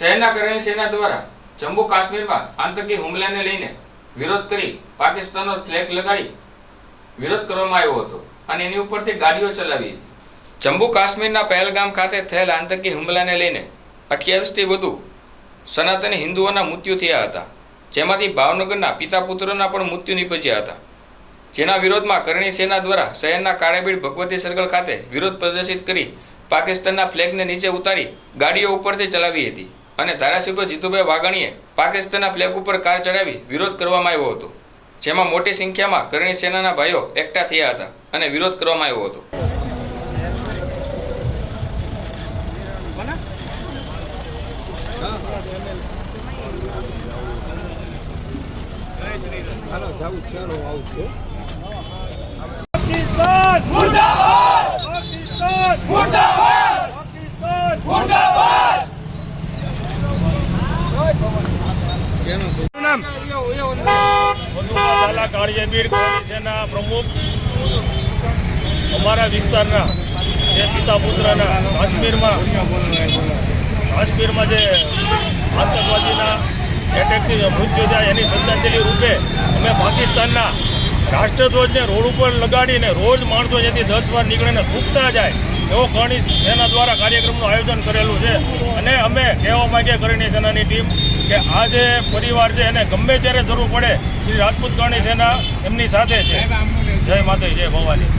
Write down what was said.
શહેરના કરણી સેના દ્વારા જમ્મુ કાશ્મીરમાં આતંકી હુમલાને લઈને વિરોધ કરી પાકિસ્તાનનો ફ્લેગ લગાડી વિરોધ કરવામાં આવ્યો હતો અને એની ઉપરથી ગાડીઓ ચલાવી જમ્મુ કાશ્મીરના પહેલગામ ખાતે થયેલ આતંકી હુમલાને લઈને અઠ્યાવીસથી વધુ સનાતની હિન્દુઓના મૃત્યુ થયા હતા. જેમાંથી ભાવનગરના પિતા પુત્રોના પણ મૃત્યુ નીપજ્યા હતા. જેના વિરોધમાં કરણી સેના દ્વારા શહેરના કાળાબીડ ભગવતી સર્કલ ખાતે વિરોધ પ્રદર્શિત કરી પાકિસ્તાનના ફ્લેગને નીચે ઉતારી ગાડીઓ ઉપરથી ચલાવી હતી. અને ધારાસભ્ય જીતુભાઈ વાઘાણીએ પાકિસ્તાનના ફ્લેગ ઉપર કાર ચડાવી વિરોધ કરવામાં આવ્યો હતો, જેમાં મોટી સંખ્યામાં કરણી સેનાના ભાઈઓ એકઠા થયા હતા અને વિરોધ કરવામાં આવ્યો હતો. પાકિસ્તાન મુર્દાબાદ પાકિસ્તાન મુર્દાબાદ પાકિસ્તાન મુર્દાબાદ નામ. પ્રમુખ અમારા વિસ્તારના જે પિતા પુત્રના કાશ્મીરમાં કાશ્મીરમાં જે આતંકવાદીના એટેકથી મૃત્યુ થયા એની શ્રદ્ધાંજલિ રૂપે અમે પાકિસ્તાનના રાષ્ટ્રધ્વજને રોડ ઉપર લગાડીને રોજ માણસો જેથી દસ વાર નીકળીને થૂકતા જાય, એવો કરણી સેના દ્વારા કાર્યક્રમનું આયોજન કરેલું છે. અને અમે કહેવા માગીએ કરણી સેનાની ટીમ કે આ જે પરિવાર છે, એને ગમે ત્યારે જરૂર પડે, શ્રી રાજપૂત કરણી સેના એમની સાથે છે. જય માતા જય ભવાની.